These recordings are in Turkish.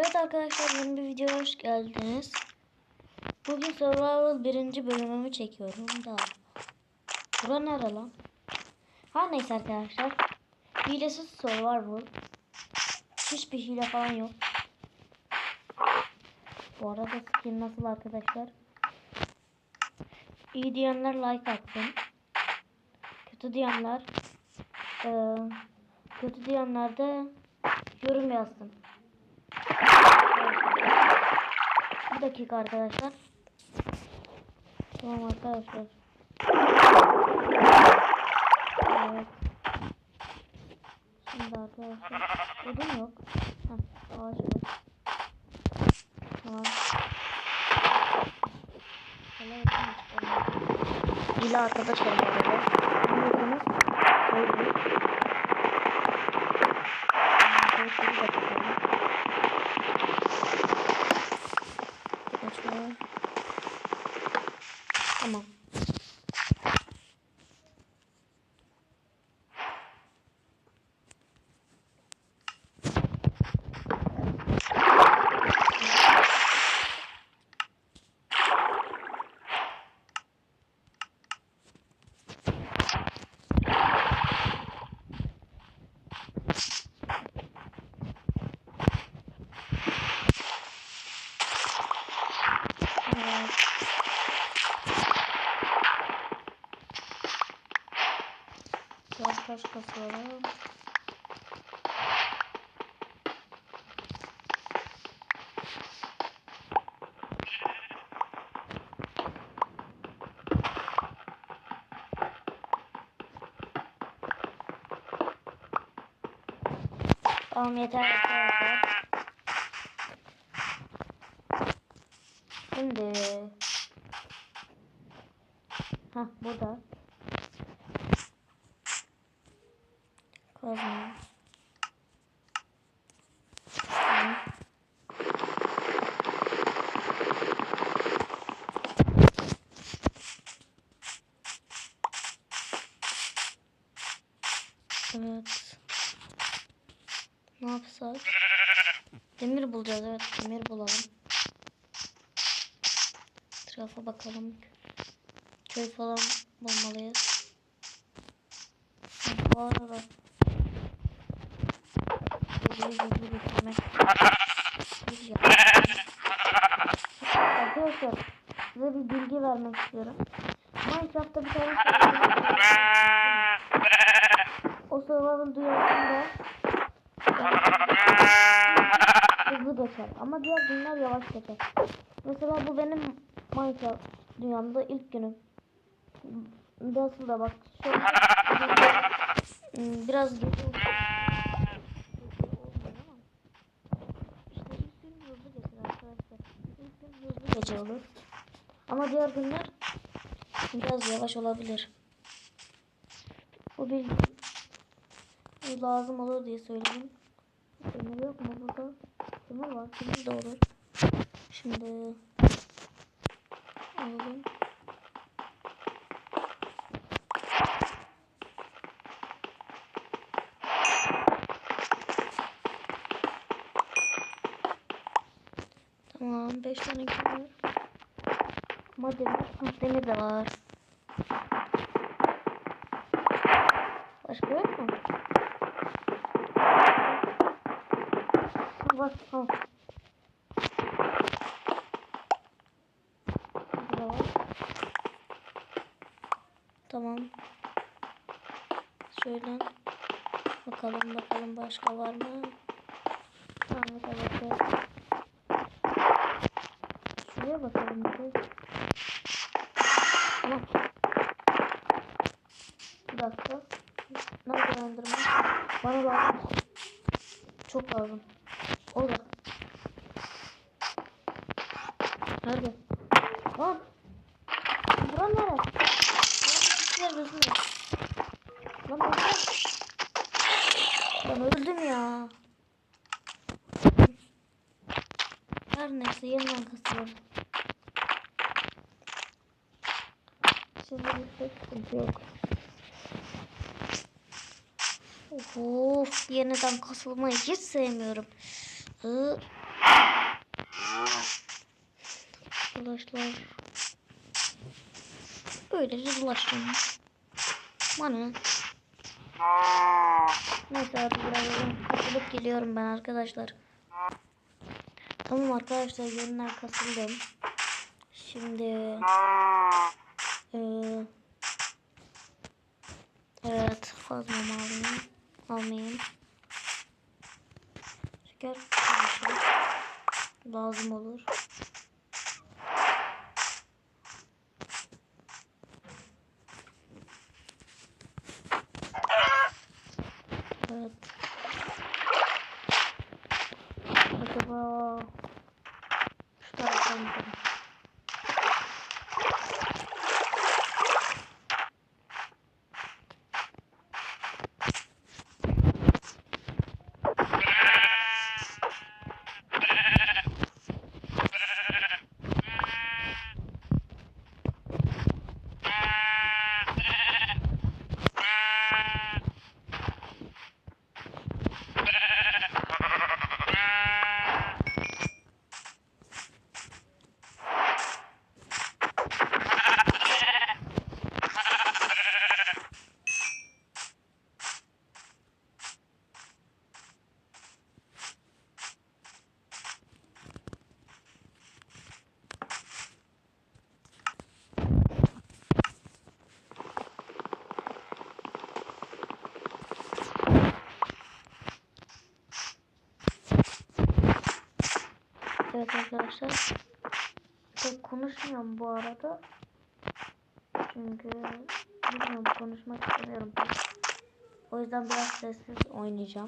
Evet arkadaşlar yeni bir videoya hoş geldiniz. Bugün Survival birinci bölümümü çekiyorum da. Bura nere lan? Her neyse arkadaşlar. Hilesiz Survival. Hiçbir hile falan yok. Bu arada skin nasıl arkadaşlar? İyi diyenler like atsın. Kötü diyenler eee, kötü diyenler de yorum yazsın. Bir dakika arkadaşlar. Tamam arkadaşlar. Evet. Şimdi arkadaşlar. Odun yok. Heh, ağaç var. Tamam. Hile arkadaşlar bu arada. Söyleyeyim. Arkadaşları da tutalım. Arkadaşlar. Tamam. Evet. Biraz taş kasıyorum. Tamam yeter arkadaşlar. Şimdi Hah burada. Kazma. Tamam. Evet. Demir bulacağız evet demir bulalım. Etrafa bakalım. Köy falan bulmalıyız. Bu arada. Arkadaşlar size bir bilgi vermek istiyorum. Minecraft'ta bir o survival dünyasında geçer ama diğer günler yavaş geçer. Mesela bu benim Minecraft dünyamda ilk günüm. Nasıl da bak şöyle Hmm, biraz olmuyor ama işte ilk gün hızlı geçer arkadaşlar. İlk gün hızlı gece olur. Ama diğer günler biraz yavaş olabilir. Bu bilgi lazım olur diye söyledim. Yok mu burada? De olur. Şimdi alalım. Tamam 5 tane kömür. Ama demir, de var. Başka yok mu? Var tamam. Burada var. Tamam. Şöyle bakalım bakalım başka var mı? Tamam yok. Şuraya bakalım. Tamam. Bir dakika. Nerede rendırma? Bana lazım. Çok lazım. Orada. Nerede? Lan. Buran nere? Buran hiçbir yer gözükmüyor. Lan öldüm. Ben öldüm ya. Neyse yeniden kasıyorum. Şimdi şey sıkıntı yok. Of yeniden kasılmayı hiç sevmiyorum. Hı, Arkadaşlar. Böylece dolaşıyorum. Bana ne? Neyse artık birazdan kasılıp geliyorum ben arkadaşlar. Tamam arkadaşlar yeniden kasıldım. Şimdi eee evet fazla alayım. Almayayım. Şeker karışır. lazım olur. Evet. Acaba şu taraftan gidelim. Evet arkadaşlar. Pek konuşmuyorum bu arada. Çünkü bilmiyorum konuşmak istemiyorum. O yüzden biraz sessiz oynayacağım.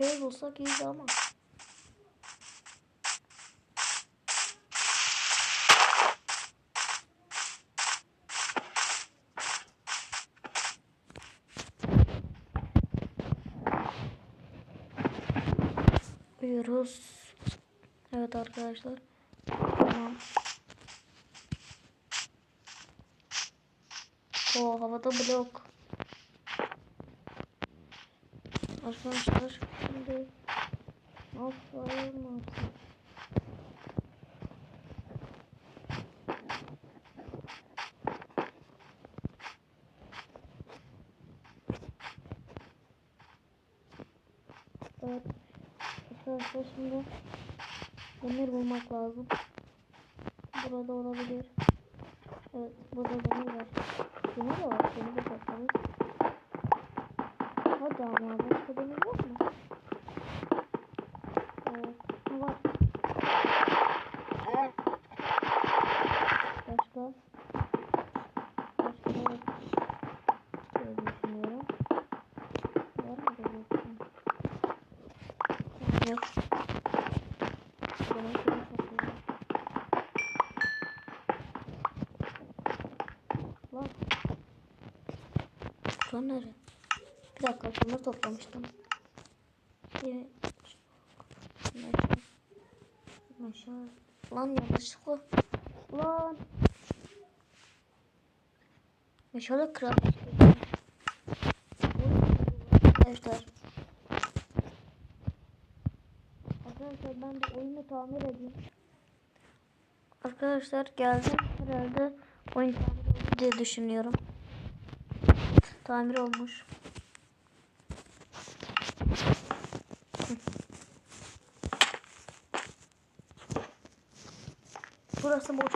Köy bulsak iyiydi ama. Uyuyoruz. Evet arkadaşlar. Tamam. O havada blok. Arkadaşlar şimdi ne yapayım? Evet. Arkadaşlar şimdi demir bulmak lazım. Burada olabilir. Evet burada demir var. Demir de var. Demir de. Hadi ama başka demir yok mu? Evet. Var. Başka? Başka. Şöyle düşünüyorum. Var mı da yok? Yok. Nereye? Bir dakika şunları toplamıştım. Meşale. Meşale. Lan yanlışlıkla. Lan. Meşale kral. Arkadaşlar. Arkadaşlar ben de oyunu tamir edeyim. Arkadaşlar geldim herhalde oyun tamir oldu diye düşünüyorum. Tamir olmuş. Burası boş.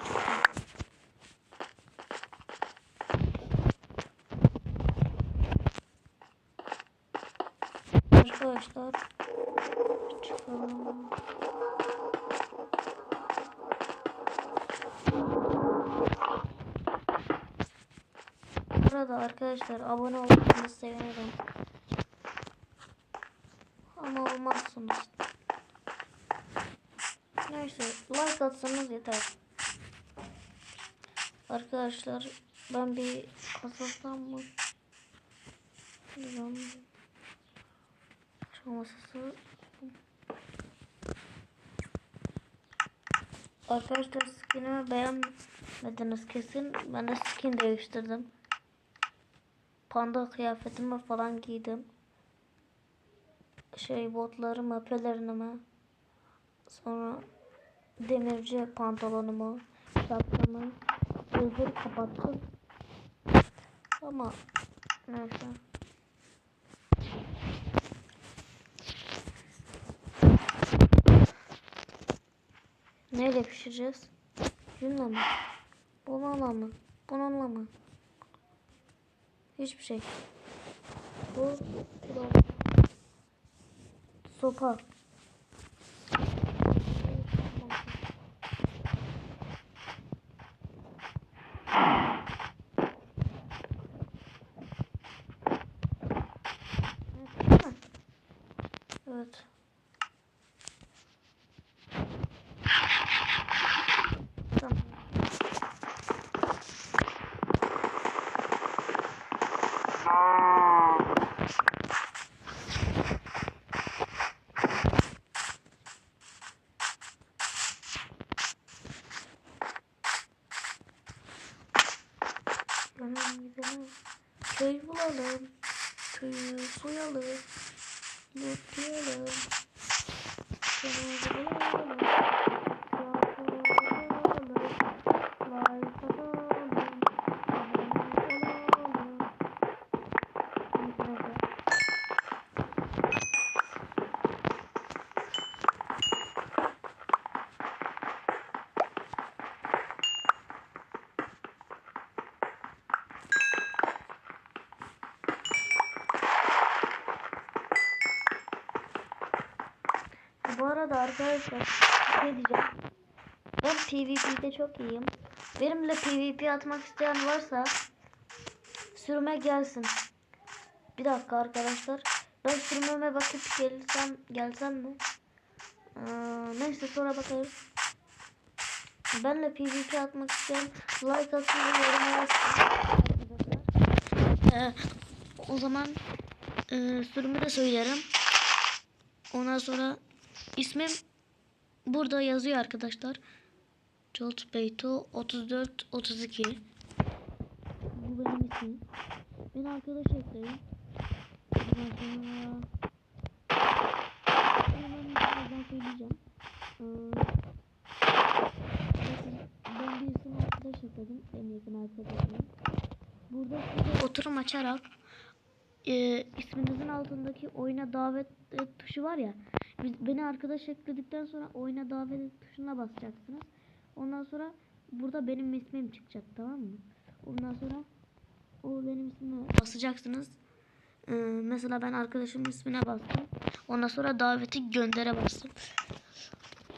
Arkadaşlar çıkalım. Burada arkadaşlar abone olursanız sevinirim. Ama olmazsınız. Like atsanız yeter. Arkadaşlar ben bir kasasam mı? Şuradan şu. Arkadaşlar skinimi beğenmediniz kesin. Ben de skin değiştirdim. Panda kıyafetimi falan giydim. Şey botlarımı, pelerinimi. Sonra demirci pantolonumu, şapkamı, gözleri kapattım. Ama neyse. Neyle pişireceğiz? Yunla mı? Bununla mı? Bununla mı? Hiçbir şey. Bu, bu sopa. Evet. Tamam. Gidelim gidelim. Köy bulalım. Köyü soyalım. Вот, arada arkadaşlar bir şey diyeceğim. Ben PvP'de çok iyiyim. Benimle PvP atmak isteyen varsa sürüme gelsin. Bir dakika arkadaşlar. Ben sürümeme bakıp gelsem gelsem mi? Ee, neyse sonra bakarız. Benle PvP atmak isteyen like yoruma yazsın. Ee, o zaman e, sürümü de söylerim. Ondan sonra ismim burada yazıyor arkadaşlar. Jolt Beyto 34 32. Bu benim ismim. Beni arkadaş ekleyin. Ondan sonra ben birazdan söyleyeceğim. Ee, ben bir isim arkadaş ekledim. En yakın arkadaşım. Burada oturum açarak e, isminizin altındaki oyuna davet et tuşu var ya. Biz, beni arkadaş ekledikten sonra oyuna davet et tuşuna basacaksınız. Ondan sonra burada benim ismim çıkacak tamam mı? Ondan sonra o benim ismime basacaksınız. Ee, mesela ben arkadaşımın ismine bastım. Ondan sonra daveti göndere bastım.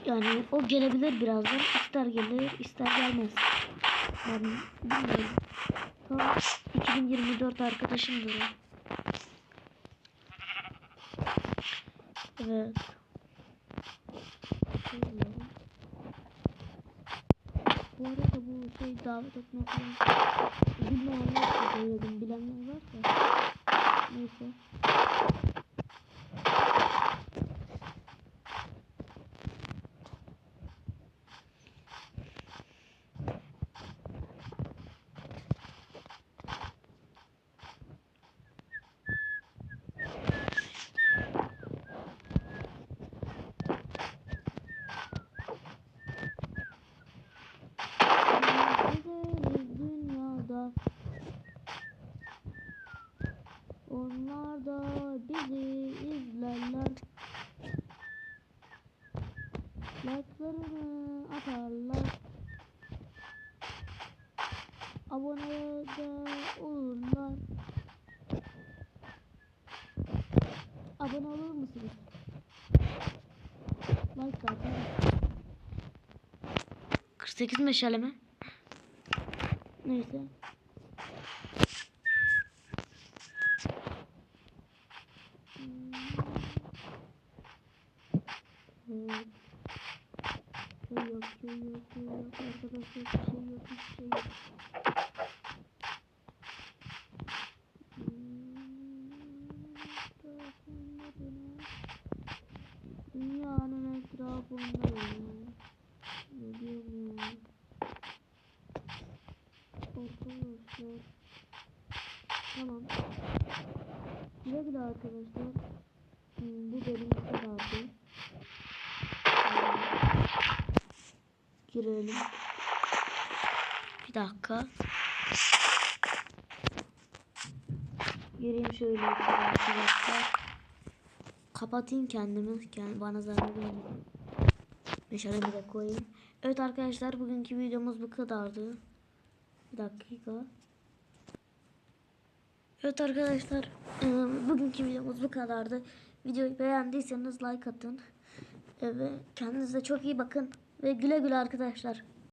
Yani o gelebilir birazdan. İster gelir ister gelmez. Yani bilmiyorum. Tam 2024 arkadaşımdır o. Evet. Bu arada bu şey davet etme falan bilmeyenler de söyledim. Bilenler. Neyse. Abone de olurlar. Abone olur musunuz? Like atar. 48 meşale mi? Neyse. Hmm. yok, şey yok, şey yok. Arkadaşlar şey yok, şey yok. Dünyanın etrafındayım. Ne diyeyim ya? Arkadaşlar. Tamam. Güle güle arkadaşlar. Hmm, bu bölüm bu kadardı. Girelim. Bir dakika. Gireyim şöyle arkadaşlar. Kapatayım kendimi. Kend bana zarar vermeyin. Meşalemi de koyayım. Evet arkadaşlar bugünkü videomuz bu kadardı. Bir dakika. Evet arkadaşlar eee, bugünkü videomuz bu kadardı. Videoyu beğendiyseniz like atın. Eee, Ve kendinize çok iyi bakın. Ve güle güle arkadaşlar.